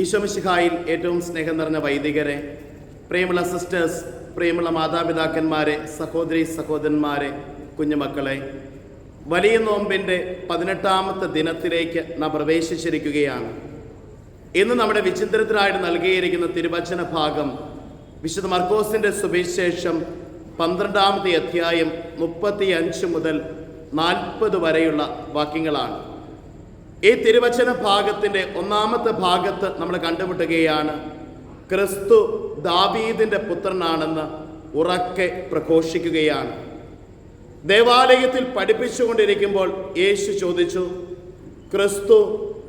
ഈശോമിശിഹായിൽ ഏറ്റവും സ്നേഹം നിറഞ്ഞ വൈദികരെ പ്രിയമുള്ള സിസ്റ്റേഴ്സ് പ്രിയമുള്ള മാതാപിതാക്കന്മാരെ സഹോദരി സഹോദരന്മാരെ കുഞ്ഞുമക്കളെ വലിയ നോമ്പിന്റെ പതിനെട്ടാമത്തെ ദിനത്തിലേക്ക് നാം പ്രവേശിച്ചിരിക്കുകയാണ്. ഇന്ന് നമ്മുടെ വിചിത്രത്തിനായിട്ട് നൽകിയിരിക്കുന്ന തിരുവചന ഭാഗം വിശുദ്ധ മർക്കോസിന്റെ സുവിശേഷം പന്ത്രണ്ടാമത്തെ അധ്യായം മുപ്പത്തി അഞ്ച് മുതൽ നാൽപ്പത് വരെയുള്ള വാക്യങ്ങളാണ്. ഈ തിരുവചന ഭാഗത്തിന്റെ ഒന്നാമത്തെ ഭാഗത്ത് നമ്മൾ കണ്ടുമുട്ടുകയാണ്. ക്രിസ്തു ദാവീദിന്റെ പുത്രനാണെന്ന് ഉറക്കെ പ്രഘോഷിക്കുകയാണ്. ദേവാലയത്തിൽ പഠിപ്പിച്ചുകൊണ്ടിരിക്കുമ്പോൾ യേശു ചോദിച്ചു ക്രിസ്തു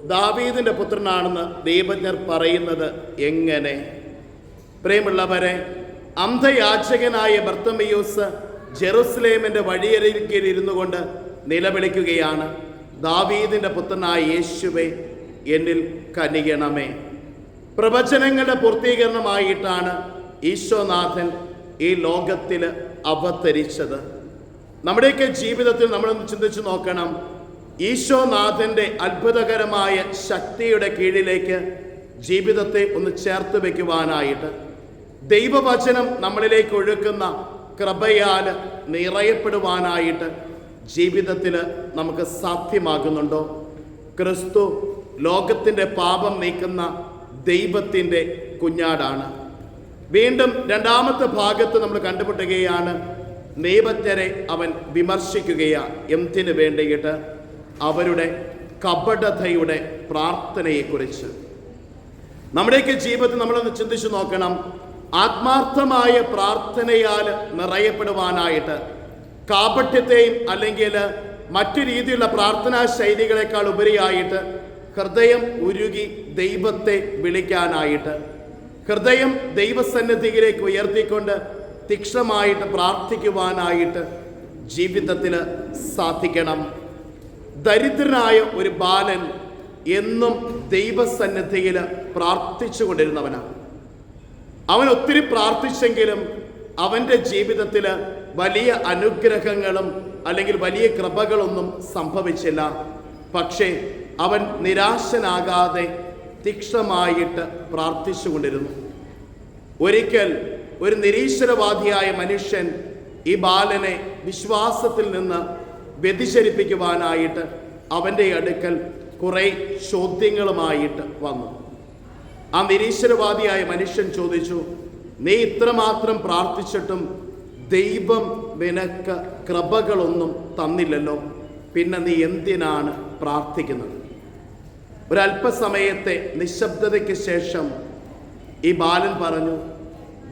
ദാവീദിന്റെ പുത്രനാണെന്ന് ദൈവജ്ഞർ പറയുന്നത് എങ്ങനെ? പ്രിയമുള്ളവരെ അന്ധയാചകനായ ബർത്തമയൂസ് ജെറുസലേമിന്റെ വഴിയരികിലിരുന്നു കൊണ്ട് നിലവിളിക്കുകയാണ്. ദാവീദിന്റെ പുത്രനായ യേശുവെ എന്നിൽ കനിയണമേ. പ്രവചനങ്ങളുടെ പൂർത്തീകരണമായിട്ടാണ് ഈശോനാഥൻ ഈ ലോകത്തിൽ അവതരിച്ചത്. നമ്മുടെയൊക്കെ ജീവിതത്തിൽ നമ്മളൊന്ന് ചിന്തിച്ചു നോക്കണം. ഈശോനാഥന്റെ അത്ഭുതകരമായ ശക്തിയുടെ കീഴിലേക്ക് ജീവിതത്തെ ഒന്ന് ചേർത്ത് വയ്ക്കുവാനായിട്ട് ദൈവവചനം നമ്മളിലേക്ക് ഒഴുക്കുന്ന കൃപയാൽ നിറയപ്പെടുവാനായിട്ട് ജീവിതത്തിൽ നമുക്ക് സാധ്യമാകുന്നുണ്ടോ? ക്രിസ്തു ലോകത്തിന്റെ പാപം നീക്കുന്ന ദൈവത്തിന്റെ കുഞ്ഞാടാണ്. വീണ്ടും രണ്ടാമത്തെ ഭാഗത്ത് നമ്മൾ കണ്ടുപിട്ടുകയാണ് നിയമജ്ഞരെ അവൻ വിമർശിക്കുകയാണ് എന്തിനു വേണ്ടിയിട്ട്? അവരുടെ കപടതയുടെ പ്രാർത്ഥനയെക്കുറിച്ച്. നമ്മുടെയൊക്കെ ജീവിതത്തിൽ നമ്മളൊന്ന് ചിന്തിച്ചു നോക്കണം. ആത്മാർത്ഥമായ പ്രാർത്ഥനയാൽ നിറയപ്പെടുവാനായിട്ട് കാപട്യത്തെയും അല്ലെങ്കിൽ മറ്റു രീതിയിലുള്ള പ്രാർത്ഥനാ ശൈലികളെക്കാൾ ഉപരിയായിട്ട് ഹൃദയം ഉരുകി ദൈവത്തെ വിളിക്കാനായിട്ട് ഹൃദയം ദൈവസന്നിധിയിലേക്ക് ഉയർത്തിക്കൊണ്ട് തീക്ഷണമായിട്ട് പ്രാർത്ഥിക്കുവാനായിട്ട് ജീവിതത്തിൽ സാധിക്കണം. ദരിദ്രനായ ഒരു ബാലൻ എന്നും ദൈവസന്നിധിയിൽ പ്രാർത്ഥിച്ചു കൊണ്ടിരുന്നവനാണ്. അവൻ ഒത്തിരി പ്രാർത്ഥിച്ചെങ്കിലും അവന്റെ ജീവിതത്തിൽ വലിയ അനുഗ്രഹങ്ങളും അല്ലെങ്കിൽ വലിയ കൃപകളൊന്നും സംഭവിച്ചില്ല. പക്ഷേ അവൻ നിരാശനാകാതെ തീക്ഷണമായിട്ട് പ്രാർത്ഥിച്ചുകൊണ്ടിരുന്നു. ഒരിക്കൽ ഒരു നിരീശ്വരവാദിയായ മനുഷ്യൻ ഈ ബാലനെ വിശ്വാസത്തിൽ നിന്ന് വ്യതിചരിപ്പിക്കുവാനായിട്ട് അവന്റെ അടുക്കൽ കുറെ ചോദ്യങ്ങളുമായിട്ട് വന്നു. ആ നിരീശ്വരവാദിയായ മനുഷ്യൻ ചോദിച്ചു നീ ഇത്രമാത്രം പ്രാർത്ഥിച്ചിട്ടും ദൈവം നിനക്ക് കൃപകളൊന്നും തന്നില്ലല്ലോ. പിന്നെ നീ എന്തിനാണ് പ്രാർത്ഥിക്കുന്നത്? ഒരല്പസമയത്തെ നിശബ്ദതയ്ക്ക് ശേഷം ഈ ബാലൻ പറഞ്ഞു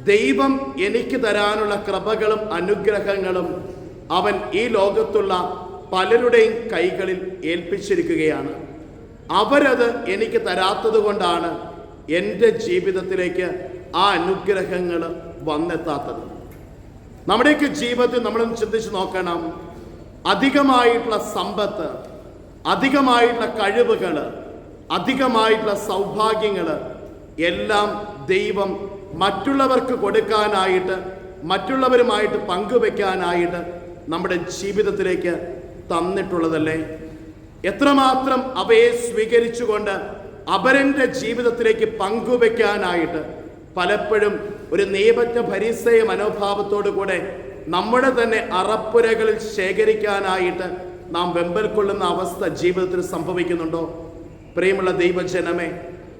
ദൈവം എനിക്ക് തരാനുള്ള കൃപകളും അനുഗ്രഹങ്ങളും അവൻ ഈ ലോകത്തുള്ള പലരുടെയും കൈകളിൽ ഏൽപ്പിച്ചിരിക്കുകയാണ്. അവരത് എനിക്ക് തരാത്തത് കൊണ്ടാണ് എന്റെ ജീവിതത്തിലേക്ക് ആ അനുഗ്രഹങ്ങൾ വന്നെത്താത്തത്. നമ്മുടെയൊക്കെ ജീവിതത്തിൽ നമ്മളൊന്ന് ചിന്തിച്ച് നോക്കണം. അധികമായിട്ടുള്ള സമ്പത്ത് അധികമായിട്ടുള്ള കഴിവുകൾ അധികമായിട്ടുള്ള സൗഭാഗ്യങ്ങൾ എല്ലാം ദൈവം മറ്റുള്ളവർക്ക് കൊടുക്കാനായിട്ട് മറ്റുള്ളവരുമായിട്ട് പങ്കുവെക്കാനായിട്ട് നമ്മുടെ ജീവിതത്തിലേക്ക് തന്നിട്ടുള്ളതല്ലേ? എത്രമാത്രം അവയെ സ്വീകരിച്ചുകൊണ്ട് അപരന്റെ ജീവിതത്തിലേക്ക് പങ്കുവെക്കാനായിട്ട് പലപ്പോഴും ഒരു നിയമജ്ഞ ഭരീസയ മനോഭാവത്തോടു കൂടെ നമ്മുടെ തന്നെ അറപ്പുരകളിൽ ശേഖരിക്കാനായിട്ട് നാം വെമ്പൽ കൊള്ളുന്ന അവസ്ഥ ജീവിതത്തിൽ സംഭവിക്കുന്നുണ്ടോ? പ്രിയമുള്ള ദൈവജനമേ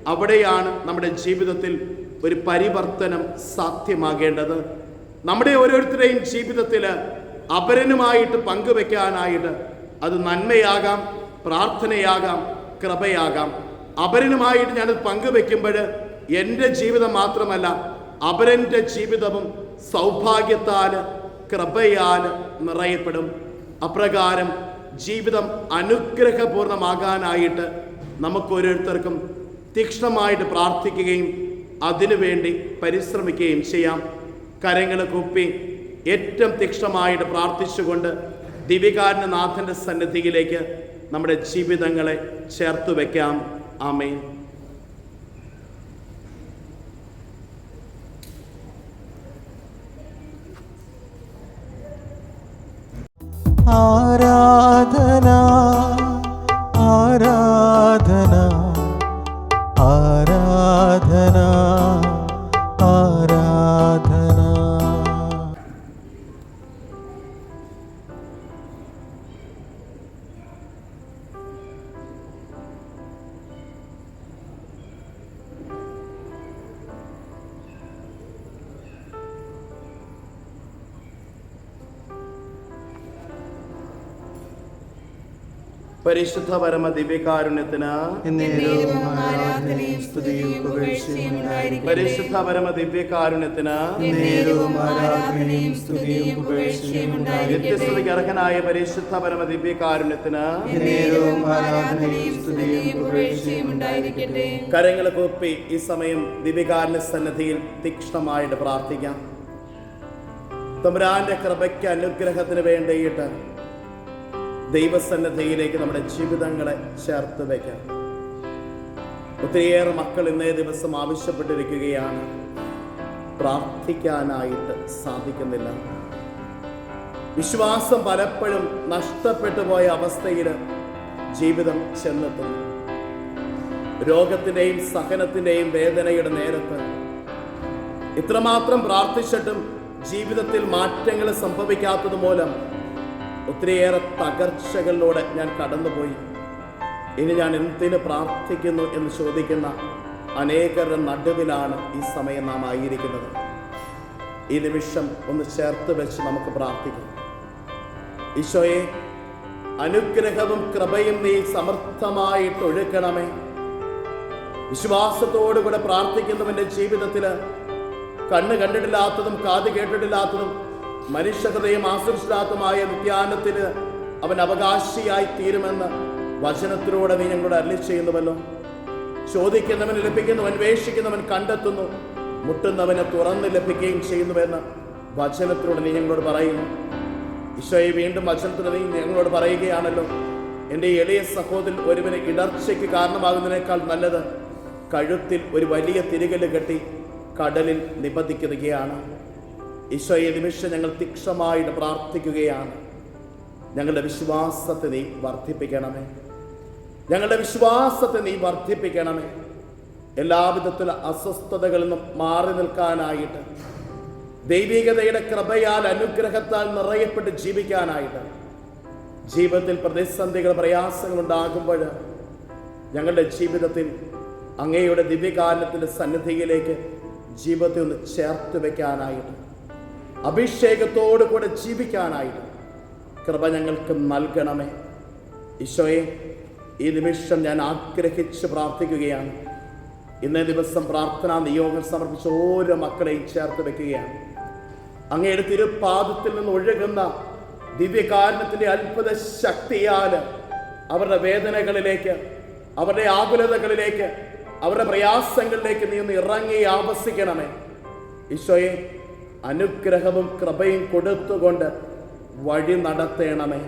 അവിടെയാണ് നമ്മുടെ ജീവിതത്തിൽ ഒരു പരിവർത്തനം സാധ്യമാകേണ്ടത്. നമ്മുടെ ഓരോരുത്തരുടെയും ജീവിതത്തിൽ അപരനുമായിട്ട് പങ്കുവെക്കാനായിട്ട് അത് നന്മയാകാം പ്രാർത്ഥനയാകാം കൃപയാകാം. അപരനുമായിട്ട് ഞാനത് പങ്കുവെക്കുമ്പോൾ എന്റെ ജീവിതം മാത്രമല്ല അപരന്റെ ജീവിതവും സൗഭാഗ്യത്താൽ കൃപയാൽ നിറയപ്പെടും. അപ്രകാരം ജീവിതം അനുഗ്രഹപൂർണമാകാനായിട്ട് നമുക്ക് ഓരോരുത്തർക്കും തീക്ഷ്ണമായിട്ട് പ്രാർത്ഥിക്കുകയും അതിനുവേണ്ടി പരിശ്രമിക്കുകയും ചെയ്യാം. കരങ്ങൾ കുപ്പി ഏറ്റവും തീക്ഷ്ണമായിട്ട് പ്രാർത്ഥിച്ചുകൊണ്ട് ദിവികാരനാഥന്റെ സന്നിധിയിലേക്ക് നമ്മുടെ ജീവിതങ്ങളെ ചേർത്ത് വയ്ക്കാം ആമേ ആരാധന പരിശുദ്ധ പരമ ദിവ്യകാരുണ്യത്തിന് ആരാധനയും സ്തുതിയും പുകഴ്ചയും പരിശുദ്ധ പരമ ദിവ്യകാരുണ്യത്തിന് വ്യത്യസ്തതയ്ക്ക് അർഹനായ പരിശുദ്ധ പരമ ദിവ്യകാരുണ്യത്തിന് കരങ്ങളെ കൂപ്പി ഈ സമയം ദിവ്യകാരുണ്യ സന്നദ്ധിയിൽ തീക്ഷ്ണമായിട്ട് പ്രാർത്ഥിക്കാം. തമ്പുരാന്റെ കൃപയ്ക്ക് അനുഗ്രഹത്തിന് വേണ്ടിയിട്ട് ദൈവസന്നദ്ധിയിലേക്ക് നമ്മുടെ ജീവിതങ്ങളെ ചേർത്ത് വയ്ക്കാം ഒത്തിരിയേറെ മക്കൾ ഇന്നേ ദിവസം ആവശ്യപ്പെട്ടിരിക്കുകയാണ്. പ്രാർത്ഥിക്കാനായിട്ട് സാധിക്കുന്നില്ല. വിശ്വാസം പലപ്പോഴും നഷ്ടപ്പെട്ടു പോയ അവസ്ഥയിൽ ജീവിതം ചെന്നെത്തുന്നു. രോഗത്തിന്റെയും സഹനത്തിന്റെയും വേദനയുടെ നേരത്ത് ഇത്രമാത്രം പ്രാർത്ഥിച്ചിട്ടും ജീവിതത്തിൽ മാറ്റങ്ങൾ സംഭവിക്കാത്തത് മൂലം ഒത്തിരിയേറെ തകർച്ചകളിലൂടെ ഞാൻ കടന്നുപോയി. ഇനി ഞാൻ എന്തിന് പ്രാർത്ഥിക്കുന്നു എന്ന് ചോദിക്കുന്ന അനേകരുടെ നടുവിലാണ് ഈ സമയം നാം ആയിരിക്കുന്നത്. ഈ നിമിഷം ഒന്ന് ചേർത്ത് വെച്ച് നമുക്ക് പ്രാർത്ഥിക്കാം. ഈശോയെ അനുഗ്രഹവും കൃപയും നീ സമർത്ഥമായിട്ട് ഒഴുക്കണമേ. വിശ്വാസത്തോടുകൂടെ പ്രാർത്ഥിക്കുന്നവന്റെ ജീവിതത്തിൽ കണ്ണ് കണ്ടിട്ടില്ലാത്തതും കാത് കേട്ടിട്ടില്ലാത്തതും മനുഷ്യഹൃദയം ആശ്രയിച്ചില്ലാത്തതുമായ നിത്യാനത്തിന് അവൻ അവകാശിയായി തീരുമെന്ന് വചനത്തിലൂടെ നീ ഞങ്ങളോട് അരളി ചെയ്യുന്നുവല്ലോ. ചോദിക്കുന്നവൻ ലഭിക്കുന്നു അന്വേഷിക്കുന്നവൻ കണ്ടെത്തുന്നു മുട്ടുന്നവനെ തുറന്ന് ലഭിക്കുകയും ചെയ്യുന്നുവെന്ന് വചനത്തിലൂടെ നീ ഞങ്ങളോട് പറയുന്നു. ഈശോയെ വീണ്ടും വചനത്തിലൂടെ നീ ഞങ്ങളോട് പറയുകയാണല്ലോ എന്റെ എളിയ സഹോദരൻ ഒരുവന് ഇടർച്ചയ്ക്ക് കാരണമാകുന്നതിനേക്കാൾ നല്ലത് കഴുത്തിൽ ഒരു വലിയ തിരികൽ കെട്ടി കടലിൽ നിബന്ധിക്കുകയാണ്. ഈശോയെ നിമിഷം ഞങ്ങൾ തീക്ഷമായിട്ട് പ്രാർത്ഥിക്കുകയാണ്. ഞങ്ങളുടെ വിശ്വാസത്തെ നീ വർദ്ധിപ്പിക്കണമേ. ഞങ്ങളുടെ വിശ്വാസത്തെ നീ വർദ്ധിപ്പിക്കണമേ. എല്ലാവിധത്തിലുള്ള അസ്വസ്ഥതകളിൽ നിന്നും മാറി നിൽക്കാനായിട്ട് ദൈവികതയുടെ കൃപയാൽ അനുഗ്രഹത്താൽ നിറയപ്പെട്ട് ജീവിക്കാനായിട്ട് ജീവിതത്തിൽ പ്രതിസന്ധികൾ പ്രയാസങ്ങൾ ഉണ്ടാകുമ്പോൾ ഞങ്ങളുടെ ജീവിതത്തിൽ അങ്ങയുടെ ദിവ്യകാലത്തിന്റെ സന്നിധിയിലേക്ക് ജീവിതത്തെ ഒന്ന് ചേർത്ത് വെക്കാനായിട്ട് അഭിഷേകത്തോടു കൂടെ ജീവിക്കാനായിരുന്നു. കൃപ ഞങ്ങൾക്ക് നൽകണമേ. ഈശോയെ ഈ നിമിഷം ഞാൻ ആഗ്രഹിച്ച് പ്രാർത്ഥിക്കുകയാണ്. ഇന്നേ ദിവസം പ്രാർത്ഥനാ നിയോഗം സമർപ്പിച്ച ഓരോ മക്കളെയും ചേർത്ത് വെക്കുകയാണ്. അങ്ങയുടെ തിരുപാദത്തിൽ നിന്ന് ഒഴുകുന്ന ദിവ്യകാരണത്തിന്റെ അത്ഭുത ശക്തിയാൽ അവരുടെ വേദനകളിലേക്ക് അവരുടെ ആകുലതകളിലേക്ക് അവരുടെ പ്രയാസങ്ങളിലേക്ക് നീ ഒന്ന് ഇറങ്ങി ആവസിക്കണമേ. ഈശോയെ അനുഗ്രഹവും കൃപയും കൊടുത്തുകൊണ്ട് വഴി നടത്തേണമേ.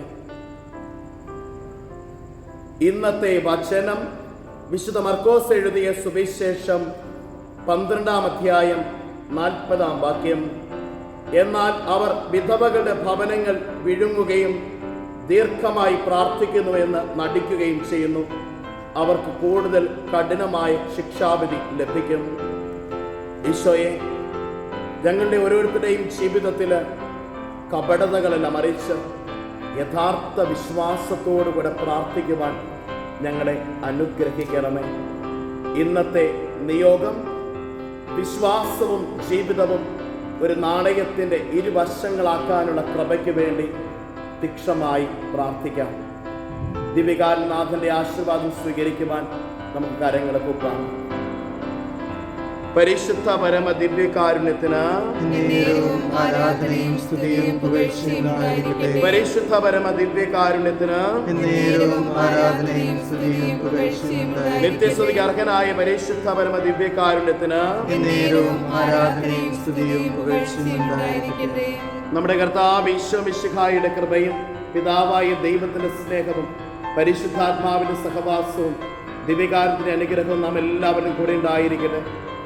ഇന്നത്തെ വചനം വിശുദ്ധ മർക്കോസ് എഴുതിയ സുവിശേഷം പന്ത്രണ്ടാം അധ്യായം നാൽപ്പതാം വാക്യം. എന്നാൽ അവർ വിധവകളുടെ ഭവനങ്ങൾ വിഴുങ്ങുകയും ദീർഘമായി പ്രാർത്ഥിക്കുന്നു എന്ന് നടിക്കുകയും ചെയ്യുന്നു. അവർക്ക് കൂടുതൽ കഠിനമായ ശിക്ഷാവിധി ലഭിക്കും. ഈശോയെ ഞങ്ങളുടെ ഓരോരുത്തരുടെയും ജീവിതത്തിൽ കപടതകളെല്ലാം മറിച്ച് യഥാർത്ഥ വിശ്വാസത്തോടുകൂടെ പ്രാർത്ഥിക്കുവാൻ ഞങ്ങളെ അനുഗ്രഹിക്കണമേ. ഇന്നത്തെ നിയോഗം വിശ്വാസവും ജീവിതവും ഒരു നാണയത്തിന്റെ ഇരുവശങ്ങളാക്കാനുള്ള കൃപയ്ക്ക് വേണ്ടി തീക്ഷമായി പ്രാർത്ഥിക്കാം. ദിവികാരനാഥന്റെ ആശീർവാദം സ്വീകരിക്കുവാൻ നമുക്ക് കരങ്ങളെ കൂപ്പാം. പരിശുദ്ധ പരമ ദിവ്യകാരുണ്യത്തിന് പരിശുദ്ധ പരമ ദിവ്യകാരുണ്യത്തിന് നിത്യസ്തുതിക്ക് അർഹനായ പരിശുദ്ധ പരമ ദിവ്യകാരുണ്യത്തിന് നമ്മുടെ കർത്താവ് ഈശോമിശിഹായുടെ കൃപയും പിതാവായ ദൈവത്തിന്റെ സ്നേഹവും പരിശുദ്ധാത്മാവിന്റെ സഹവാസവും ദിവ്യകാരത്തിന്റെ അനുഗ്രഹവും നാം എല്ലാവരും കൂടെ ഉണ്ടായിരിക്കട്ടെ.